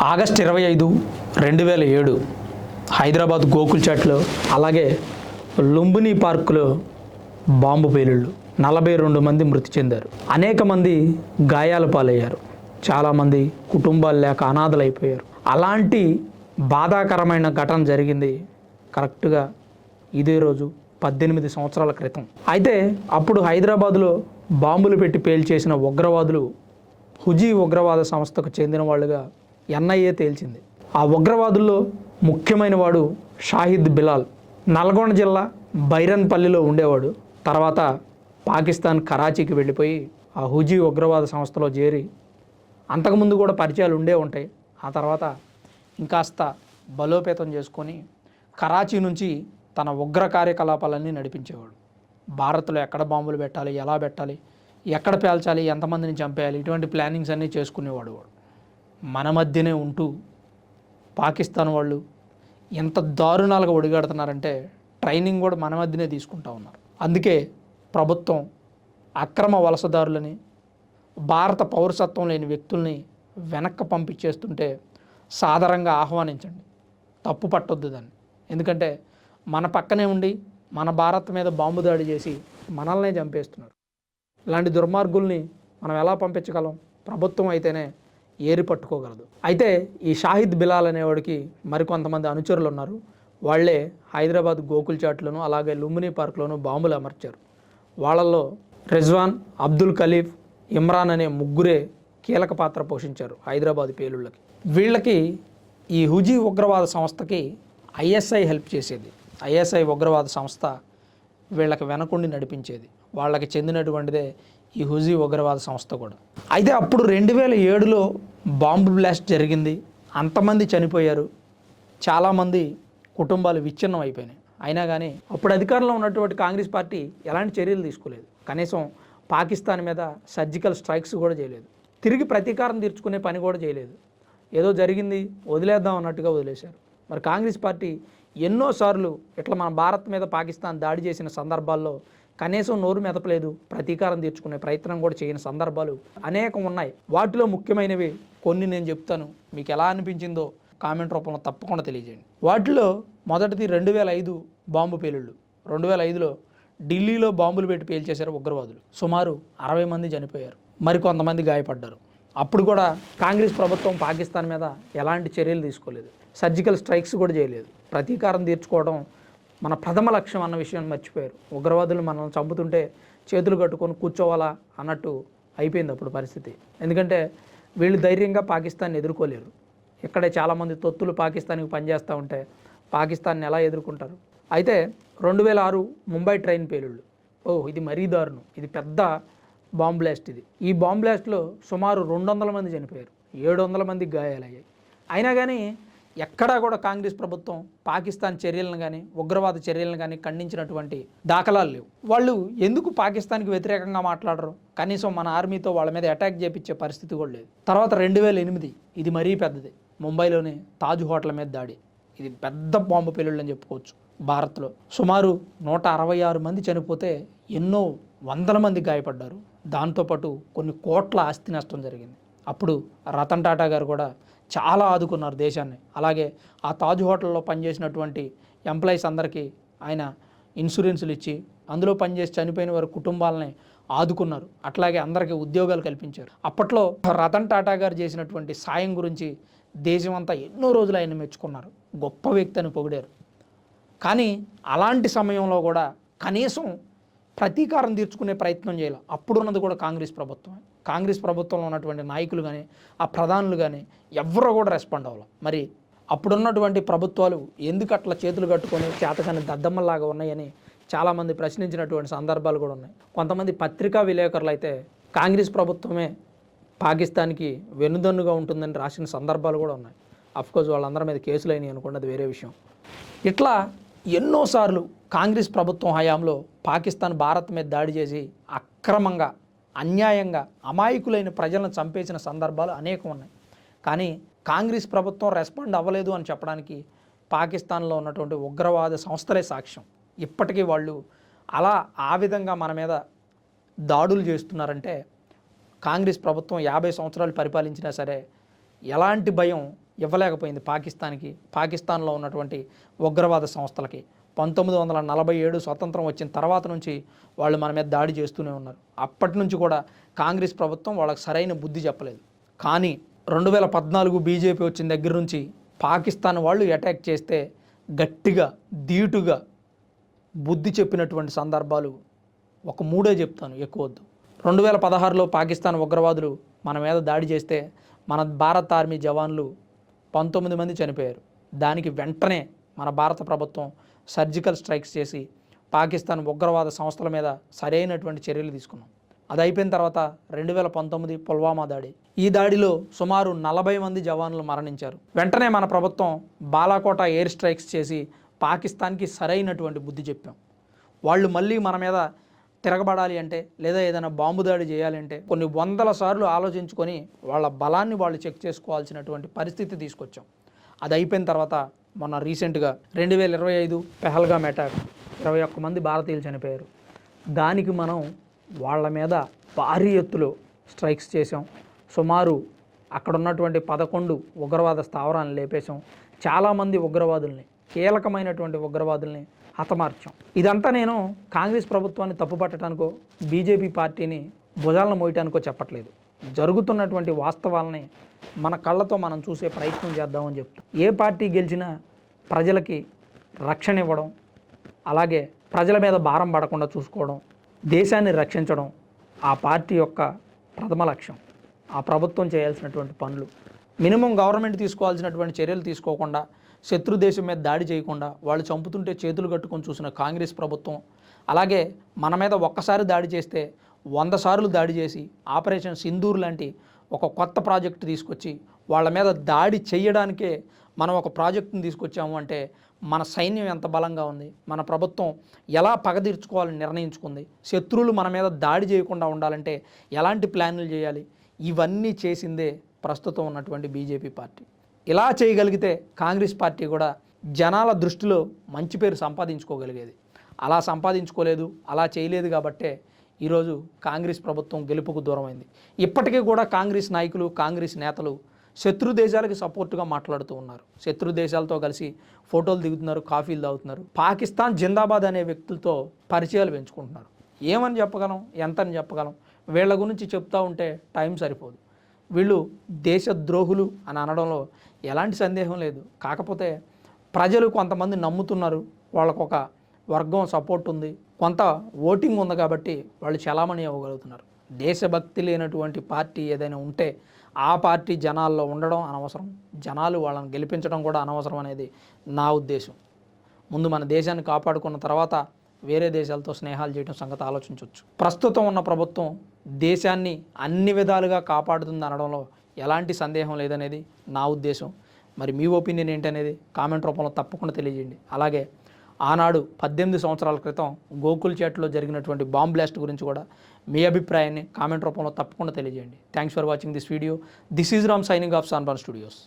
August ఇరవై ఐదు రెండు వేల ఏడు హైదరాబాద్ గోకుల్ చాట్లో అలాగే లుంబిని పార్కులో బాంబు పేలుళ్ళు. నలభై రెండు మంది మృతి చెందారు. అనేక మంది గాయాల పాలయ్యారు. చాలామంది కుటుంబాలు లేక అనాథలైపోయారు. అలాంటి బాధాకరమైన ఘటన జరిగింది కరెక్ట్గా ఇదే రోజు పద్దెనిమిది సంవత్సరాల క్రితం. అయితే అప్పుడు హైదరాబాదులో బాంబులు పెట్టి పేల్చేసిన ఉగ్రవాదులు హుజీ ఉగ్రవాద సంస్థకు చెందిన వాళ్ళుగా ఎన్ఐఏ తేల్చింది. ఆ ఉగ్రవాదుల్లో ముఖ్యమైన వాడు షాహిద్ బిలాల్. నల్గొండ జిల్లా బైరన్పల్లిలో ఉండేవాడు. తర్వాత పాకిస్తాన్ కరాచీకి వెళ్ళిపోయి ఆ హుజీ ఉగ్రవాద సంస్థలో చేరి అంతకుముందు కూడా పరిచయాలు ఉండే ఉంటాయి. ఆ తర్వాత ఇంకాస్త బలోపేతం చేసుకొని కరాచీ నుంచి తన ఉగ్ర కార్యకలాపాలన్నీ నడిపించేవాడు. భారత్లో ఎక్కడ బాంబులు పెట్టాలి ఎలా పెట్టాలి ఎక్కడ పేల్చాలి ఎంతమందిని చంపేయాలి ఇటువంటి ప్లానింగ్స్ అన్నీ చేసుకునేవాడు వాడు. మన మధ్యనే ఉంటూ పాకిస్తాన్ వాళ్ళు ఎంత దారుణాలుగా ఒడిగాడుతున్నారంటే ట్రైనింగ్ కూడా మన మధ్యనే తీసుకుంటా ఉన్నారు. అందుకే ప్రభుత్వం అక్రమ వలసదారులని భారత పౌరసత్వం లేని వ్యక్తుల్ని వెనక్కి పంపించేస్తుంటే సాధారణంగా ఆహ్వానించండి. తప్పు పట్టొద్దు దాన్ని. ఎందుకంటే మన పక్కనే ఉండి మన భారత్ మీద బాంబు దాడి చేసి మనల్నే చంపేస్తున్నారు. ఇలాంటి దుర్మార్గుల్ని మనం ఎలా పంపించగలం? ప్రభుత్వం అయితేనే ఏరి పట్టుకోగలదు. అయితే ఈ షాహిద్ బిలాల్ అనేవాడికి మరికొంతమంది అనుచరులు ఉన్నారు వాళ్ళే హైదరాబాద్ గోకుల్ చాట్లోను అలాగే లుంబిని పార్క్లోను బాంబులు అమర్చారు. వాళ్ళల్లో రిజ్వాన్ అబ్దుల్ ఖలీఫ్ ఇమ్రాన్ అనే ముగ్గురే కీలక పాత్ర పోషించారు హైదరాబాద్ పేలుళ్ళకి. వీళ్ళకి ఈ హుజీ ఉగ్రవాద సంస్థకి ఐఎస్ఐ హెల్ప్ చేసేది. ఐఎస్ఐ ఉగ్రవాద సంస్థ వీళ్ళకి వెనకుండి నడిపించేది. వాళ్ళకి చెందినటువంటిదే ఈ హుజీ ఉగ్రవాద సంస్థ కూడా. అయితే అప్పుడు రెండు వేల ఏడులో బాంబు బ్లాస్ట్ జరిగింది. అంతమంది చనిపోయారు. చాలామంది కుటుంబాలు విచ్ఛిన్నం అయిపోయినాయి. అయినా కానీ అప్పుడు అధికారంలో ఉన్నటువంటి కాంగ్రెస్ పార్టీ ఎలాంటి చర్యలు తీసుకోలేదు. కనీసం పాకిస్తాన్ మీద సర్జికల్ స్ట్రైక్స్ కూడా చేయలేదు. తిరిగి ప్రతీకారం తీర్చుకునే పని కూడా చేయలేదు. ఏదో జరిగింది వదిలేద్దాం అన్నట్టుగా వదిలేశారు. మరి కాంగ్రెస్ పార్టీ ఎన్నోసార్లు ఇట్లా మన భారత్ మీద పాకిస్తాన్ దాడి చేసిన సందర్భాల్లో కనీసం నోరు మెదపలేదు ప్రతీకారం తీర్చుకునే ప్రయత్నం కూడా చేయని సందర్భాలు అనేకం ఉన్నాయి. వాటిలో ముఖ్యమైనవి కొన్ని నేను చెప్తాను. మీకు ఎలా అనిపించిందో కామెంట్ రూపంలో తప్పకుండా తెలియజేయండి. వాటిలో మొదటిది రెండు వేల ఐదు బాంబు పేలుళ్ళు. రెండు వేల ఐదులో ఢిల్లీలో బాంబులు పెట్టి పేల్చేశారు ఉగ్రవాదులు. సుమారు అరవై మంది చనిపోయారు. మరికొంతమంది గాయపడ్డారు. అప్పుడు కూడా కాంగ్రెస్ ప్రభుత్వం పాకిస్తాన్ మీద ఎలాంటి చర్యలు తీసుకోలేదు. సర్జికల్ స్ట్రైక్స్ కూడా చేయలేదు. ప్రతీకారం తీర్చుకోవడం మన ప్రథమ లక్ష్యం అన్న విషయాన్ని మర్చిపోయారు. ఉగ్రవాదులు మనల్ని చంపుతుంటే చేతులు కట్టుకొని కూర్చోవాలా అన్నట్టు అయిపోయింది అప్పుడు పరిస్థితి. ఎందుకంటే వీళ్ళు ధైర్యంగా పాకిస్తాన్ని ఎదుర్కోలేరు. ఇక్కడే చాలామంది తొత్తులు పాకిస్తాన్కి పనిచేస్తూ ఉంటే పాకిస్తాన్ని ఎలా ఎదుర్కొంటారు? అయితే రెండు వేల ఆరు ముంబై ట్రైన్ పేలుళ్ళు. ఓ ఇది మరీ దారుణం. ఇది పెద్ద బాంబ్ బ్లాస్ట్ ఇది. ఈ బాంబ్ బ్లాస్ట్లో సుమారు రెండు వందల మంది చనిపోయారు. ఏడు వందల మంది గాయాలయ్యాయి. అయినా కానీ ఎక్కడా కూడా కాంగ్రెస్ ప్రభుత్వం పాకిస్తాన్ చర్యలను కానీ ఉగ్రవాద చర్యలను కానీ ఖండించినటువంటి దాఖలాలు లేవు. వాళ్ళు ఎందుకు పాకిస్తాన్కి వ్యతిరేకంగా మాట్లాడరు? కనీసం మన ఆర్మీతో వాళ్ళ మీద అటాక్ చేపించే పరిస్థితి కూడా లేదు. తర్వాత రెండు వేల ఎనిమిది ఇది మరీ పెద్దది. ముంబైలోని తాజ్ హోటల్ మీద దాడి. ఇది పెద్ద బాంబు పేలుళ్ళు అని చెప్పుకోవచ్చు భారత్లో. సుమారు నూట అరవై ఆరు మంది చనిపోతే ఎన్నో వందల మంది గాయపడ్డారు. దాంతోపాటు కొన్ని కోట్ల ఆస్తి నష్టం జరిగింది. అప్పుడు రతన్ టాటా గారు కూడా చాలా ఆదుకున్నారు దేశాన్ని. అలాగే ఆ తాజ్ హోటల్లో పనిచేసినటువంటి ఎంప్లాయీస్ అందరికీ ఆయన ఇన్సూరెన్సులు ఇచ్చి అందులో పనిచేసి చనిపోయిన వారి కుటుంబాలని ఆదుకున్నారు. అట్లాగే అందరికీ ఉద్యోగాలు కల్పించారు. అప్పట్లో రతన్ టాటా గారు చేసినటువంటి సాయం గురించి దేశమంతా ఎన్నో రోజులు ఆయన మెచ్చుకున్నారు. గొప్ప వ్యక్తి అని పొగిడారు. కానీ అలాంటి సమయంలో కూడా కనీసం ప్రతీకారం తీర్చుకునే ప్రయత్నం చేయాలి. అప్పుడున్నది కూడా కాంగ్రెస్ ప్రభుత్వమే. కాంగ్రెస్ ప్రభుత్వంలో ఉన్నటువంటి నాయకులు కానీ ఆ ప్రధానులు కానీ ఎవరో కూడా రెస్పాండ్ అవ్వాలి. మరి అప్పుడున్నటువంటి ప్రభుత్వాలు ఎందుకు అట్లా చేతులు కట్టుకొని చేతకాని దద్దమ్మలాగా ఉన్నాయని చాలామంది ప్రశ్నించినటువంటి సందర్భాలు కూడా ఉన్నాయి. కొంతమంది పత్రికా విలేకరులు అయితే కాంగ్రెస్ ప్రభుత్వమే పాకిస్తాన్కి వెనుదన్నుగా ఉంటుందని రాసిన సందర్భాలు కూడా ఉన్నాయి. అఫ్కోర్స్ వాళ్ళందరి మీద కేసులు అయినాయి అనుకున్నది వేరే విషయం. ఇట్లా ఎన్నోసార్లు కాంగ్రెస్ ప్రభుత్వం హయాంలో పాకిస్తాన్ భారత్ మీద దాడి చేసి అక్రమంగా అన్యాయంగా అమాయకులైన ప్రజలను చంపేసిన సందర్భాలు అనేకం ఉన్నాయి. కానీ కాంగ్రెస్ ప్రభుత్వం రెస్పాండ్ అవ్వలేదు అని చెప్పడానికి పాకిస్తాన్లో ఉన్నటువంటి ఉగ్రవాద సంస్థలే సాక్ష్యం. ఇప్పటికీ వాళ్ళు అలా ఆ విధంగా మన మీద దాడులు చేస్తున్నారంటే కాంగ్రెస్ ప్రభుత్వం యాభై సంవత్సరాలు పరిపాలించినా సరే ఎలాంటి భయం ఇవ్వలేకపోయింది పాకిస్తాన్కి. పాకిస్తాన్లో ఉన్నటువంటి ఉగ్రవాద సంస్థలకి. పంతొమ్మిది వందల నలభై ఏడు స్వతంత్రం వచ్చిన తర్వాత నుంచి వాళ్ళు మన మీద దాడి చేస్తూనే ఉన్నారు. అప్పటి నుంచి కూడా కాంగ్రెస్ ప్రభుత్వం వాళ్ళకి సరైన బుద్ధి చెప్పలేదు. కానీ రెండు వేల పద్నాలుగు బీజేపీ వచ్చిన దగ్గర నుంచి పాకిస్తాన్ వాళ్ళు అటాక్ చేస్తే గట్టిగా ధీటుగా బుద్ధి చెప్పినటువంటి సందర్భాలు ఒక మూడే చెప్తాను ఎక్కువ వద్దు. రెండు వేల పదహారులో పాకిస్తాన్ ఉగ్రవాదులు మన మీద దాడి చేస్తే మన భారత ఆర్మీ జవాన్లు పంతొమ్మిది మంది చనిపోయారు. దానికి వెంటనే మన భారత ప్రభుత్వం సర్జికల్ స్ట్రైక్స్ చేసి పాకిస్తాన్ ఉగ్రవాద సంస్థల మీద సరైనటువంటి చర్యలు తీసుకున్నాం. అది అయిపోయిన తర్వాత రెండు వేల పంతొమ్మిది పుల్వామా దాడి. ఈ దాడిలో సుమారు నలభై మంది జవాన్లు మరణించారు. వెంటనే మన ప్రభుత్వం బాలాకోట ఎయిర్ స్ట్రైక్స్ చేసి పాకిస్తాన్కి సరైనటువంటి బుద్ధి చెప్పాం. వాళ్ళు మళ్ళీ మన మీద తిరగబడాలి అంటే లేదా ఏదైనా బాంబు దాడి చేయాలంటే కొన్ని వందల సార్లు ఆలోచించుకొని వాళ్ళ బలాన్ని వాళ్ళు చెక్ చేసుకోవాల్సినటువంటి పరిస్థితి తీసుకొచ్చాం. అది అయిపోయిన తర్వాత మొన్న రీసెంట్గా రెండు వేల ఇరవై ఐదు పెహల్గామ్ అటాక్ ఇరవై ఒక్క మంది భారతీయులు చనిపోయారు. దానికి మనం వాళ్ళ మీద భారీ ఎత్తులో స్ట్రైక్స్ చేసాం సుమారు అక్కడ ఉన్నటువంటి పదకొండు ఉగ్రవాద స్థావరాలను లేపేశాం. చాలామంది ఉగ్రవాదుల్ని కీలకమైనటువంటి ఉగ్రవాదుల్ని హతమార్చాం. ఇదంతా నేను కాంగ్రెస్ ప్రభుత్వాన్ని తప్పుపట్టడానికో బీజేపీ పార్టీని భుజాలను మోయటానికో చెప్పట్లేదు. జరుగుతున్నటువంటి వాస్తవాలని మన కళ్ళతో మనం చూసే ప్రయత్నం చేద్దామని చెప్తాం. ఏ పార్టీ గెలిచినా ప్రజలకి రక్షణ ఇవ్వడం అలాగే ప్రజల మీద భారం పడకుండా చూసుకోవడం దేశాన్ని రక్షించడం ఆ పార్టీ యొక్క ప్రథమ లక్ష్యం. ఆ ప్రభుత్వం చేయాల్సినటువంటి పనులు. మినిమం గవర్నమెంట్ తీసుకోవాల్సినటువంటి చర్యలు తీసుకోకుండా శత్రు దేశం మీద దాడి చేయకుండా వాళ్ళు చంపుతుంటే చేతులు కట్టుకొని చూసిన కాంగ్రెస్ ప్రభుత్వం అలాగే మన మీద ఒక్కసారి దాడి చేస్తే వంద సార్లు దాడి చేసి ఆపరేషన్ సింధూర్ లాంటి ఒక కొత్త ప్రాజెక్టు తీసుకొచ్చి వాళ్ళ మీద దాడి చేయడానికే మనం ఒక ప్రాజెక్టును తీసుకొచ్చాము అంటే మన సైన్యం ఎంత బలంగా ఉంది మన ప్రభుత్వం ఎలా పగదీర్చుకోవాలని నిర్ణయించుకుంది శత్రువులు మన మీద దాడి చేయకుండా ఉండాలంటే ఎలాంటి ప్లాన్లు చేయాలి ఇవన్నీ చేసిందే ప్రస్తుతం ఉన్నటువంటి బీజేపీ పార్టీ. ఇలా చేయగలిగితే కాంగ్రెస్ పార్టీ కూడా జనాల దృష్టిలో మంచి పేరు సంపాదించుకోగలిగేది. అలా సంపాదించుకోలేదు అలా చేయలేదు కాబట్టే ఈరోజు కాంగ్రెస్ ప్రభుత్వం గెలుపుకు దూరమైంది. ఇప్పటికీ కూడా కాంగ్రెస్ నాయకులు కాంగ్రెస్ నేతలు శత్రు దేశాలకి సపోర్టుగా మాట్లాడుతూ ఉన్నారు. శత్రు దేశాలతో కలిసి ఫోటోలు దిగుతున్నారు కాఫీలు తాగుతున్నారు. పాకిస్తాన్ జిందాబాద్ అనే వ్యక్తులతో పరిచయాలు పెంచుకుంటున్నారు. ఏమని చెప్పగలం ఎంతని చెప్పగలం వీళ్ళ గురించి చెప్తా ఉంటే టైం సరిపోదు. వీళ్ళు దేశద్రోహులు అని అనడంలో ఎలాంటి సందేహం లేదు. కాకపోతే ప్రజలు కొంతమంది నమ్ముతున్నారు. వాళ్ళకు ఒక వర్గం సపోర్ట్ ఉంది. కొంత ఓటింగ్ ఉంది కాబట్టి వాళ్ళు చలామణి అవ్వగలుగుతున్నారు. దేశభక్తి లేనటువంటి పార్టీ ఏదైనా ఉంటే ఆ పార్టీ జనాల్లో ఉండడం అనవసరం. జనాలు వాళ్ళని గెలిపించడం కూడా అనవసరం అనేది నా ఉద్దేశం. ముందు మన దేశాన్ని కాపాడుకున్న తర్వాత వేరే దేశాలతో స్నేహాలు చేయడం సంగతి ఆలోచించవచ్చు. ప్రస్తుతం ఉన్న ప్రభుత్వం దేశాన్ని అన్ని విధాలుగా కాపాడుతుంది అనడంలో ఎలాంటి సందేహం లేదనేది నా ఉద్దేశం. మరి మీ ఒపీనియన్ ఏంటనేది కామెంట్ రూపంలో తప్పకుండా తెలియజేయండి. అలాగే ఆనాడు పద్దెనిమిది సంవత్సరాల క్రితం గోకుల్ చేట్లో జరిగినటువంటి బాంబ్ బ్లాస్ట్ గురించి కూడా మీ అభిప్రాయాన్ని కామెంట్ రూపంలో తప్పకుండా తెలియజేయండి. Thanks for watching this video this is Ram signing off సాన్బాన్ studios